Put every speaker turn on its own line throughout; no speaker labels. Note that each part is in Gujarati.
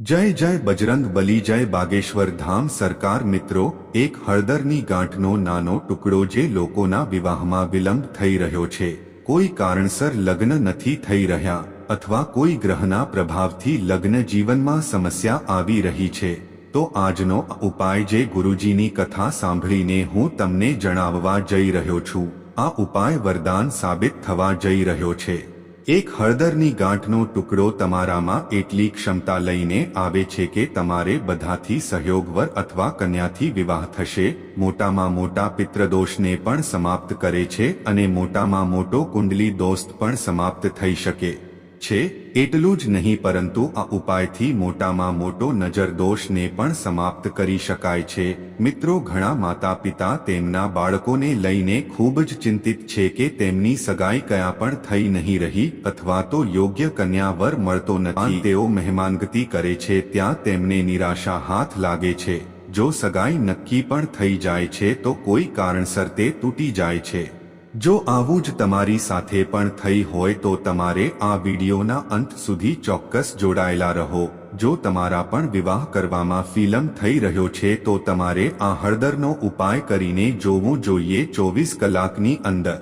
જય જય બજરંગ બલી જય બાગેશ્વર ધામ સરકાર મિત્રો, એક હળદરની ગાંઠનો નાનો ટુકડો જે લોકોના વિવાહમાં વિલંબ થઈ રહ્યો છે. કોઈ કારણસર લગ્ન નથી થઈ રહ્યા, અથવા કોઈ ગ્રહના પ્રભાવથી લગ્ન જીવનમાં સમસ્યા આવી રહી છે. તો આજનો ઉપાય જે ગુરુજીની કથા સાંભળીને હું તમને જણાવવા જઈ રહ્યો છું. આ ઉપાય વરદાન સાબિત થવા જઈ રહ્યો છે. એક હળદરની ગાંઠનો ટુકડો તમારામાં એટલી ક્ષમતા લઈને આવે છે કે તમારે બધાથી સહયોગવર અથવા કન્યાથી વિવાહ થશે, મોટામાં મોટા પિતૃદોષને પણ સમાપ્ત કરે છે અને મોટામાં મોટો કુંડલી દોસ્ત પણ સમાપ્ત થઈ શકે. છે, એટલું જ નહીં પરંતુ આ ઉપાયથી મોટામાં મોટો નજરદોષને પણ સમાપ્ત કરી શકાય છે. મિત્રો, ઘણા માતા પિતા તેમના બાળકોને લઈને ખૂબ જ ચિંતિત છે કે તેમની સગાઈ કયા પણ થઈ નહીં રહી અથવા તો યોગ્ય કન્યાવર મળતો નથી. તેઓ મહેમાનગતિ કરે છે, ત્યાં તેમને નિરાશા હાથ લાગે છે. જો સગાઈ નક્કી પણ થઈ જાય છે, તો કોઈ કારણસર તે તૂટી જાય છે. જો આવું જ તમારી સાથે પણ થઈ હોય તો તમારે આ વિડીયોના અંત સુધી ચોક્કસ જોડાયેલા રહો. જો તમારા પણ વિવાહ કરવામાં ફિલ્મ થઈ રહ્યો છે તો તમારે આ હળદરનો ઉપાય કરીને જોવું જોઈએ ચોવીસ કલાકની અંદર.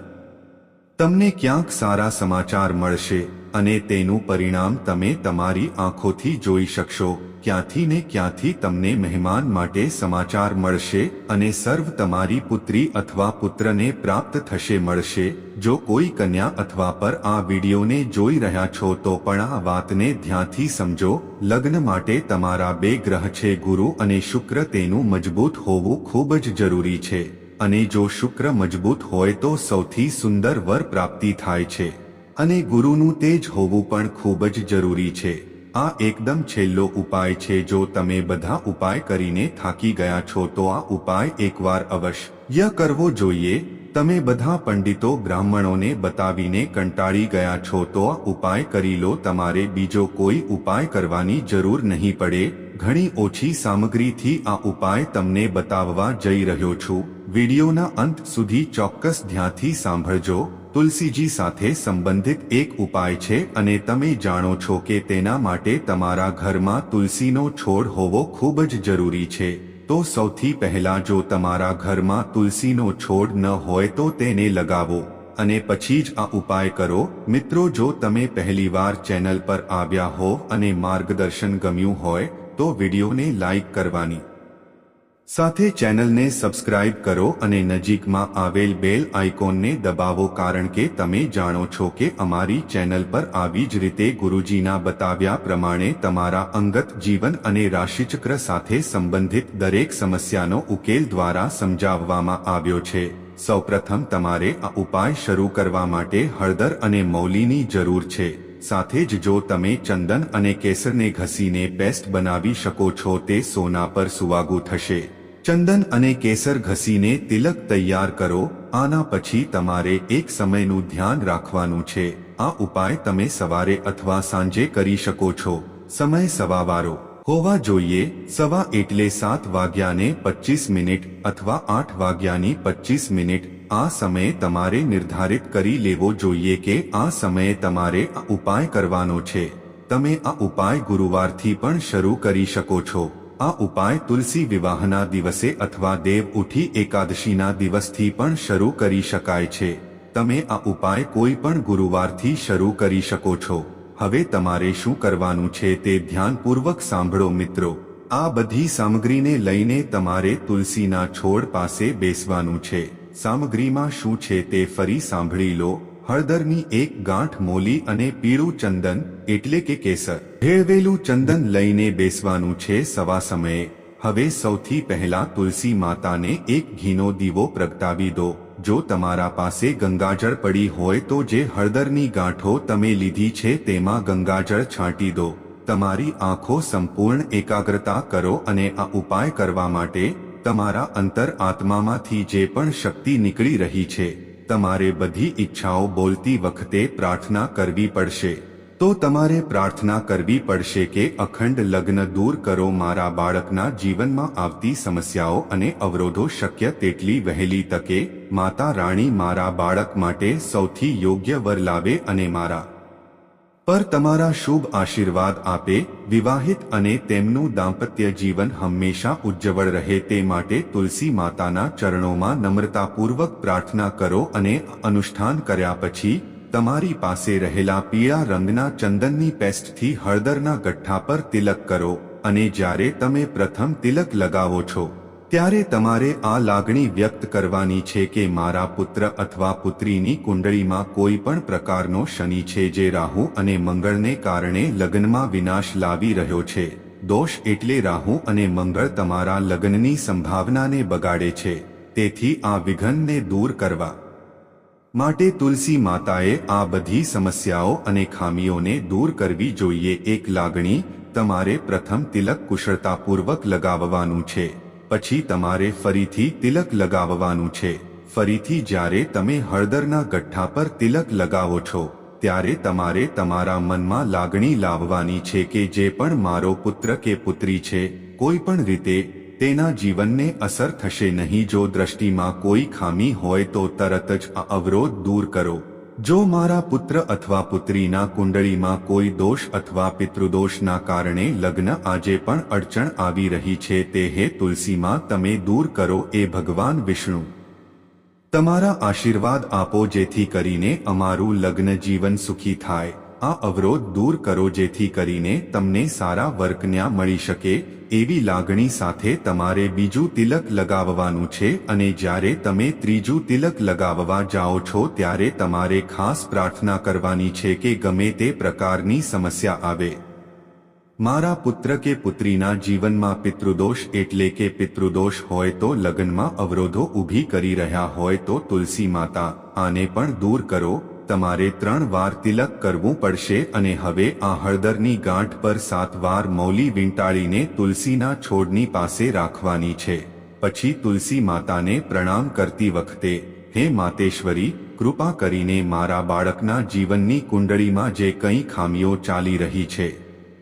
તમને ક્યાંક સારા સમાચાર મળશે. અને તેનું પરિણામ તમે તમારી આંખોથી જોઈ શકશો. ક્યાંથી ને ક્યાંથી તમને મહેમાન માટે સમાચાર મળશે અને સર્વ તમારી પુત્રી અથવા પુત્રને પ્રાપ્ત થશે મળશે. જો કોઈ કન્યા અથવા પર આ વિડીયોને જોઈ રહ્યા છો તો પણ આ વાતને ધ્યાનથી સમજો. લગ્ન માટે તમારા બે ગ્રહ છે ગુરુ અને શુક્ર તેનું મજબૂત હોવું ખૂબ જ જરૂરી છે. અને જો શુક્ર મજબૂત હોય તો સૌથી સુંદર વર પ્રાપ્તિ થાય છે. અને ગુરુનું તેજ હોવું પણ ખૂબ જ જરૂરી છે. આ એકદમ છેલ્લો ઉપાય છે જો તમે બધા ઉપાય કરીને થાકી ગયા છો તો આ ઉપાય એકવાર અવશ્ય કરવો જોઈએ. તમે બધા પંડિતો બ્રાહ્મણોને બતાવીને કંટાળી ગયા છો તો આ ઉપાય કરી લો. તમારે બીજો કોઈ ઉપાય કરવાની જરૂર નહીં પડે. ઘણી ઓછી સામગ્રીથી આ ઉપાય તમને બતાવવા જઈ રહ્યો છું. વિડીયોના અંત સુધી ચોક્કસ ધ્યાનથી સાંભળજો. તુલસીજી સાથે સંબંધિત એક ઉપાય છે અને તમે જાણો છો કે તેના માટે તમારા ઘરમાં તુલસીનો છોડ હોવો ખૂબ જ જરૂરી છે. તો સૌથી પહેલા જો તમારા ઘરમાં તુલસીનો છોડ ન હોય તો તેને લગાવો. અને પછી જ આ ઉપાય કરો. મિત્રો, જો તમે પહેલીવાર ચેનલ પર આવ્યા હો અને માર્ગદર્શન ગમ્યું હોય, તો વિડીયોને લાઈક કરવાની સાથે ચેનલને સબસ્ક્રાઇબ કરો અને નજીકમાં આવેલ બેલ આઇકોનને દબાવો કારણ કે તમે જાણો છો કે અમારી ચેનલ પર આવી જ રીતે ગુરુજીના બતાવ્યા પ્રમાણે તમારા અંગત જીવન અને રાશિચક્ર સાથે સંબંધિત દરેક સમસ્યાનો ઉકેલ દ્વારા સમજાવવામાં આવ્યો છે. સૌપ્રથમ તમારે આ ઉપાય શરૂ કરવા માટે હળદર અને મૌલીની જરૂર છે. સાથે જ જો તમે ચંદન અને કેસરને ઘસીને પેસ્ટ બનાવી શકો છો તે સોના પર સુવાગું થશે. ચંદન અને કેસર ઘસીને તિલક તૈયાર કરો, આના પછી તમારે એક સમયનું ધ્યાન રાખવાનું છે. આ ઉપાય તમે સવારે અથવા સાંજે કરી શકો છો. સમય સવાવારો. હોવા જોઈએ, સવા એટલે સાત વાગ્યાને પચીસ મિનિટ અથવા આઠ વાગ્યાની પચીસ મિનિટ. આ સમયે તમારે નિર્ધારિત કરી લેવો જોઈએ કે આ સમયે તમારે આ ઉપાય કરવાનો છે. તમે આ ઉપાય ગુરુવારથી પણ શરૂ કરી શકો છો. આ ઉપાય તુલસી વિવાહના દિવસે અથવા દેવ ઉઠી એકાદશીના દિવસથી પણ શરૂ કરી શકાય છે. તમે આ ઉપાય કોઈ પણ ગુરુવારથી શરૂ કરી શકો છો. હવે તમારે શું કરવાનું છે તે ધ્યાનપૂર્વક સાંભળો મિત્રો. આ બધી સામગ્રીને લઈને તમારે તુલસીના છોડ પાસે બેસવાનું છે. સામગ્રીમાં શું છે તે ફરી સાંભળી લો. હળદરની એક ગાંઠ મોલી અને પીળું ચંદન, એટલે કે કેસર. ભેળવેલું ચંદન લઈને બેસવાનું છે સવા સમયે. હવે સૌથી પહેલા તુલસી માતાને એક ઘીનો દીવો પ્રગટાવી દો. જો તમારા પાસે ગંગાજળ પડી હોય તો જે હળદરની ગાંઠો તમે લીધી છે તેમાં ગંગાજળ છાંટી દો. તમારી આંખો સંપૂર્ણ એકાગ્રતા કરો અને આ ઉપાય કરવા માટે તમારા અંતર આત્મામાંથી જે પણ શક્તિ નીકળી રહી છે તમારે બધી ઈચ્છાઓ બોલતી વખતે પ્રાર્થના કરવી પડશે. તો તમારે પ્રાર્થના કરવી પડશે કે અખંડ લગ્ન દૂર કરો, મારા બાળકના જીવનમાં આવતી સમસ્યાઓ અને અવરોધો શક્ય તેટલી વહેલી તકે, માતા રાણી મારા બાળક માટે સૌથી યોગ્ય વર લાવે અને મારા પર તમારા શુભ આશીર્વાદ આપે, વિવાહિત અને તેમનું દાંપત્ય જીવન હંમેશા ઉજ્જવળ રહે તે માટે તુલસી માતાના ચરણોમાં નમ્રતાપૂર્વક પ્રાર્થના કરો અને અનુષ્ઠાન કર્યા પછી, તમારી પાસે રહેલા પીળા રંગના ચંદનની પેસ્ટથી હળદરના ગઠ્ઠા પર તિલક કરો અને જ્યારે તમે પ્રથમ તિલક લગાવો છો ત્યારે તમારે આ લાગણી વ્યક્ત કરવાની છે કે મારા પુત્ર અથવા પુત્રીની કુંડળીમાં કોઈ પણ પ્રકારનો શનિ છે જે રાહુ અને મંગળને કારણે લગ્નમાં વિનાશ લાવી રહ્યો છે. દોષ એટલે રાહુ અને મંગળ તમારા લગ્નની સંભાવનાને બગાડે છે. તેથી આ વિઘનને દૂર કરવા માટે તુલસી માતાએ આ બધી સમસ્યાઓ અને ખામીઓને દૂર કરવી જોઈએ. એક લાગણી તમારે પ્રથમ તિલક કુશળતાપૂર્વક લગાવવાનું છે. પછી તમારે ફરીથી તિલક લગાવવાનું છે. ફરીથી જ્યારે તમે હળદરના ગઠ્ઠા પર તિલક લગાવો છો, ત્યારે તમારે તમારા મનમાં લાગણી લાવવાની છે કે જે પણ મારો પુત્ર કે પુત્રી છે, કોઈ પણ રીતે, તેના જીવનને અસર થશે નહીં. જો દ્રષ્ટિમાં કોઈ ખામી હોય તો તરત જ અવરોધ દૂર કરો. જો મારા પુત્ર અથવા પુત્રીના કુંડળીમાં કોઈ દોષ અથવા પિતૃદોષના કારણે લગ્ન આજે પણ અડચણ આવી રહી છે, તે હે તુલસીમાં તમે દૂર કરો, એ ભગવાન વિષ્ણુ. તમારા આશીર્વાદ આપો જેથી કરીને અમારું લગ્ન જીવન સુખી થાય. આ અવરોધ દૂર કરો જેથી કરીને તમને સારા વર્કન્યા મળી શકે, એવી લાગણી સાથે તમારે બીજું તિલક લગાવવાનું છે અને જ્યારે તમે ત્રીજું તિલક લગાવવા જાઓ છો ત્યારે તમારે ખાસ પ્રાર્થના કરવાની છે કે ગમે તે પ્રકારની સમસ્યા આવે. મારા પુત્ર કે પુત્રીના જીવનમાં પિતૃદોષ એટલે કે પિતૃદોષ હોય તો લગ્નમાં અવરોધો ઊભી કરી રહ્યા હોય તો તુલસી માતા, આને પણ દૂર કરો તમારે ત્રણ વાર તિલક કરવું પડશે અને હવે આ હળદરની ગાંઠ પર સાત વાર મૌલી વીંટાળીને તુલસીના છોડની પાસે રાખવાની છે. પછી તુલસી માતાને પ્રણામ કરતી વખતે, હે માતેશ્વરી, કૃપા કરીને મારા બાળકના જીવનની કુંડળીમાં જે કંઈ ખામીઓ ચાલી રહી છે,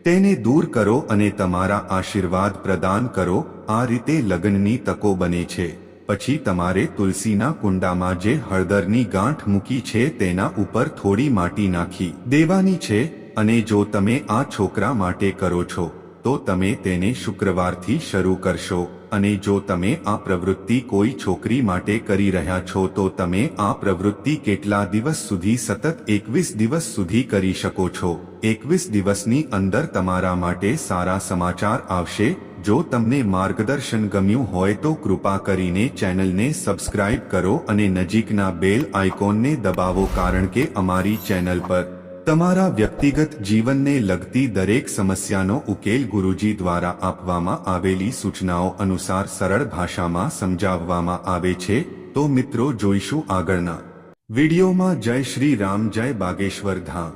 તેને દૂર કરો અને તમારા આશીર્વાદ પ્રદાન કરો. આ રીતે લગ્નની તકો બને છે. પછી તમારે તુલસીના કુંડામાં જે હળદરની ગાંઠ મૂકી છે તેના ઉપર થોડી માટી નાખી દેવાની છે અને જો તમે આ છોકરા માટે કરો છો, તો તમે તેને શુક્રવારથી શરૂ કરશો અને જો તમે આ પ્રવૃત્તિ કોઈ છોકરી માટે કરી રહ્યા છો, તો તમે આ પ્રવૃત્તિ કેટલા દિવસ સુધી સતત એકવીસ દિવસ સુધી કરી શકો છો? એકવીસ દિવસની અંદર તમારા માટે સારા સમાચાર આવશે જો તમને માર્ગદર્શન ગમ્યું હોય તો કૃપા કરીને ચેનલને સબસ્ક્રાઇબ કરો અને નજીકના બેલ આઇકોનને દબાવો કારણ કે અમારી ચેનલ પર તમારા વ્યક્તિગત જીવનને લગતી દરેક સમસ્યાનો ઉકેલ ગુરુજી દ્વારા આપવામાં આવેલી સૂચનાઓ અનુસાર સરળ ભાષામાં સમજાવવામાં આવે છે. તો મિત્રો, જોઈશું આગળના વિડીયોમાં. જય શ્રી રામ, જય બાગેશ્વર ધામ.